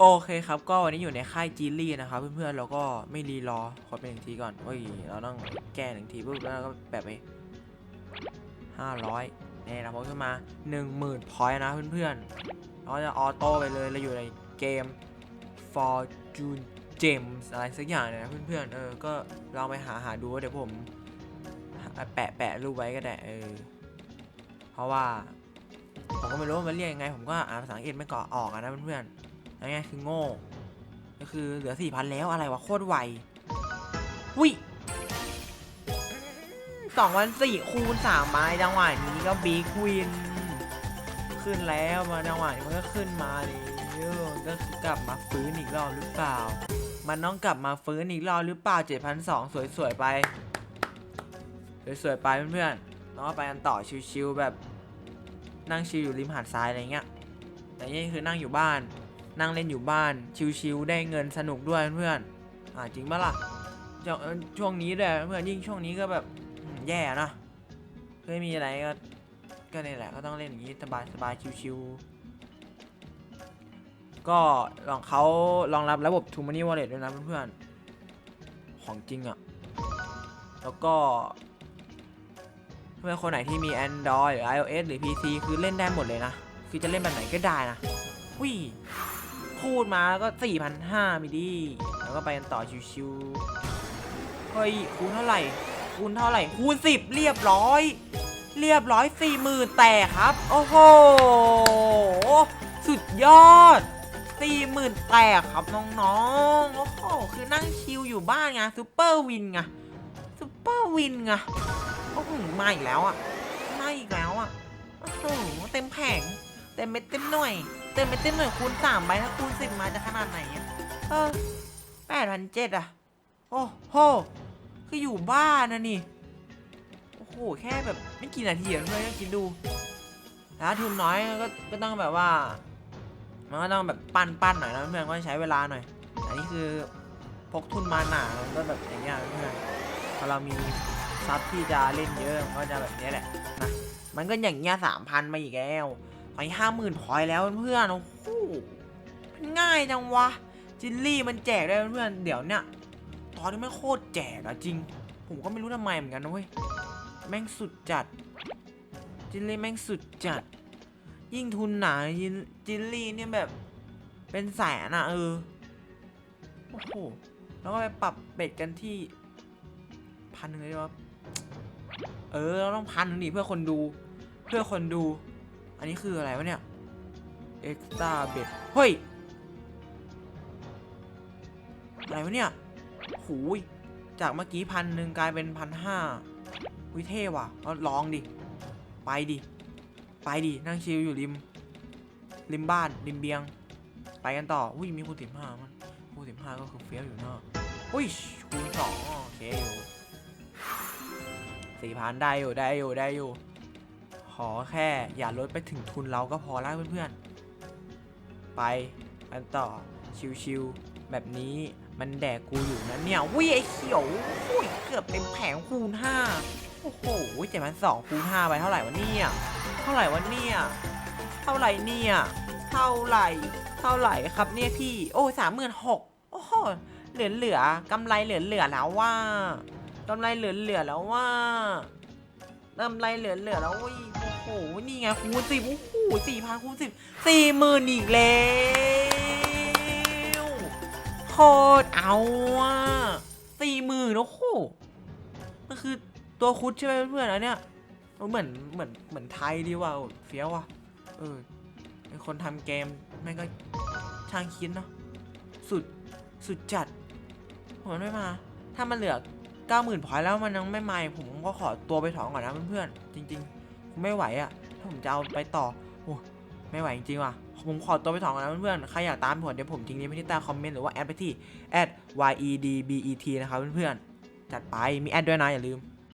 โอเคครับ ก็วันนี้อยู่ในค่ายจีลี่นะครับเพื่อนๆเราก็ไม่รีรอขอเป็นหนึ่งทีก่อนเฮ้ยเราต้องแก้หนึ่งทีปุ๊บแล้วก็แบบไปห้าร้อยนี่นะผมขึ้นมาหนึ่งหมื่นพอยต์นะเพื่อนๆเราจะออโต้ไปเลยเราอยู่ในเกม Fortune Gems อะไรสักอย่างเนี่ยนะเพื่อนๆเออก็ลองไปหาหาดูว่าเดี๋ยวผมแปะแปะรูปไว้ก็ได้เออเพราะว่าผมก็ไม่รู้มันเรียกยังไง ผมก็อ่านภาษาอังกฤษไม่ก่อออกนะเพื่อนๆ ยังไงคือโง่ก็คือเหลือสี่พันแล้วอะไรวะโคตรไววิสองวันสี่คูณสามไม้จังหวะนี้ก็บิ๊กวินขึ้นแล้วมาจังหวะมันก็ขึ้นมาดิมันก็คือกลับมาฟื้นอีกรอบหรือเปล่า มันต้องกลับมาฟื้นอีกรอบหรือเปล่าเจ็ดพันสองสวยๆไปสวยๆไปเพื่อนๆแล้วก็ไปกันต่อชิวๆแบบนั่งชิลอยู่ริมหาดทรายอะไรเงี้ยแต่นี่คือนั่งอยู่บ้าน นั่งเล่นอยู่บ้าน ชิลๆได้เงินสนุกด้วยเพื่อนอ่าจริงปะล่ะช่วงเอ่อช่วงนี้ด้วยเพื่อนยิ่งช่วงนี้ก็แบบแย่นะไม่มีอะไรก็ก็นี่แหละก็ต้องเล่นอย่างนี้สบายสบายชิวๆก็ลองเขารองรับระบบ t ู m ม n นี่วอลเล็ตด้วยนะเพื่อนๆของจริงอะ่ะแล้วก็เพื่อนคนไหนที่มี Android หรือ iOS หรือ PC คือเล่นได้หมดเลยนะ คือจะเล่นแบบไหนก็ได้นะวิ พูดมาแล้วก็ 4,500มิดีแล้วก็ไปกันต่อชิวๆเฮ้ยคูณเท่าไหร่ คูณเท่าไหร่ คูณ 10 เรียบร้อย เรียบร้อย40,000แต่ครับ โอ้โห สุดยอด40,000แตกครับน้องๆ โอ้โห คือนั่งชิลอยู่บ้านไงซูเปอร์วินไงซูเปอร์วินไง โอ้โห มาอีกแล้วอะ มาอีกแล้วอะ โอ้โห เต็มแผง เต็มเม็ดเต็มหน่วย เต็มเม็ดเต็มหน่วยคูณสามใบถ้าคูณสิบมาจะขนาดไหนอะเออแปดพันเจ็ดอะ โอ้โห คืออยู่บ้านนะนี่ โอ้โห แค่แบบไม่กี่นาทีอะเพื่อนก็คิดดูแล้วทุนน้อยก็ก็ต้องแบบว่า มันก็ต้องแบบปั้นปั้นหน่อยนะเพื่อนก็ใช้เวลาหน่อย อันนี้คือพกทุนมาหนาก็แบบอย่างเงี้ยเพื่อนพอเรามีซับที่จะเล่นเยอะก็จะแบบนี้แหละนะ มันก็อย่างเงี้ยสามพันมาอีกแล้ว ไปห้าหมื่นพอยแล้วเพื่อนโอ้โหมันง่ายจังวะ จิลลี่มันแจกได้เพื่อนเดี๋ยวเนี่ยตอนนี้ไม่โคตรแจกอะจริง ผมก็ไม่รู้ทำไมเหมือนกันนะเว้ยแม่งสุดจัด จิลลี่แม่งสุดจัด ยิ่งทุนหนาจิลจิลลี่เนี่ยแบบเป็นแสนอะเออโอ้โหแล้วก็ไปปรับเบ็ดกันที่พันหนึ่งเลยวะเออเราต้องพันหนึ่งดิเพื่อคนดู เพื่อคนดู อันนี้คืออะไรวะเนี่ย extra bet เฮ้ย อะไรวะเนี่ยหูยจากเมื่อกี้พันหนึ่งกลายเป็นพันห้าวิเท่ว่ะเราลองดิ ไปดิ ไปดิ นั่งชิลอยู่ริม ริมบ้าน ริมเบียง ไปกันต่อ อุ้ย มีคูณสิบห้ามันคูณสิบห้าก็คือเฟี้ยวอยู่เนอะอุ้ยคูณสองโอเคอยู่สี่พันได้อยู่ ได้อยู่ ได้อยู่ ขอแค่อย่าลดไปถึงทุนเราก็พอแล้วเพื่อนๆ ไปกันต่อชิวๆแบบนี้มันแดกกูอยู่นะเนี่ยวิไอเขียวอุ้ยเกือบเต็มแผงคูณห้าโอ้โหเจ็ดพันสองคูณห้าไปเท่าไหร่วะเนี่ยเท่าไหร่วะเนี่ยเท่าไหร่เนี่ยเท่าไหร่เท่าไหร่ครับเนี่ยพี่โอ้สามหมื่นหกโอ้โหเหลือเหลือๆกำไรเหลือเหลือๆแล้วว่ากำไรเหลือเหลือๆแล้วว่ากำไรเหลือเหลือๆแล้วอุ้ย โอ้โห นี่ไงคูณสิบโอ้โหสี่พันคูณสิบสี่หมื่นอีกแล้วโคตรเอาอะสี่หมื่นโอ้โหมันคือตัวคุดใช่ไหมเพื่อนๆอันเนี้ยเหมือนเหมือนเหมือนไทยดีว่ะเฟี้ยวว่ะเออไอคนทำเกมแม่งก็ช่างคิดเนาะสุดสุดจัดผมมันไม่มา ถ้ามันเหลือเก้าหมื่นพอยแล้วมันยังไม่มาผมก็ขอตัวไปถอนก่อนนะเพื่อนๆจริง ๆ ไม่ไหวอะ่ะถ้าผมจะเอาไปต่อโอ้ไม่ไหวจริงๆว่ะผมขอตัวไปถอนก่อนนะเพื่อนๆใครอยากตามผมเดี๋ยวผมทิ้งลิงก์ไว้ที่ใต้คอมเมนต์หรือว่าแอดไปที่ @yedbet นะครับเพื่อนๆจัดไปมีแอดด้วยนะอย่าลืม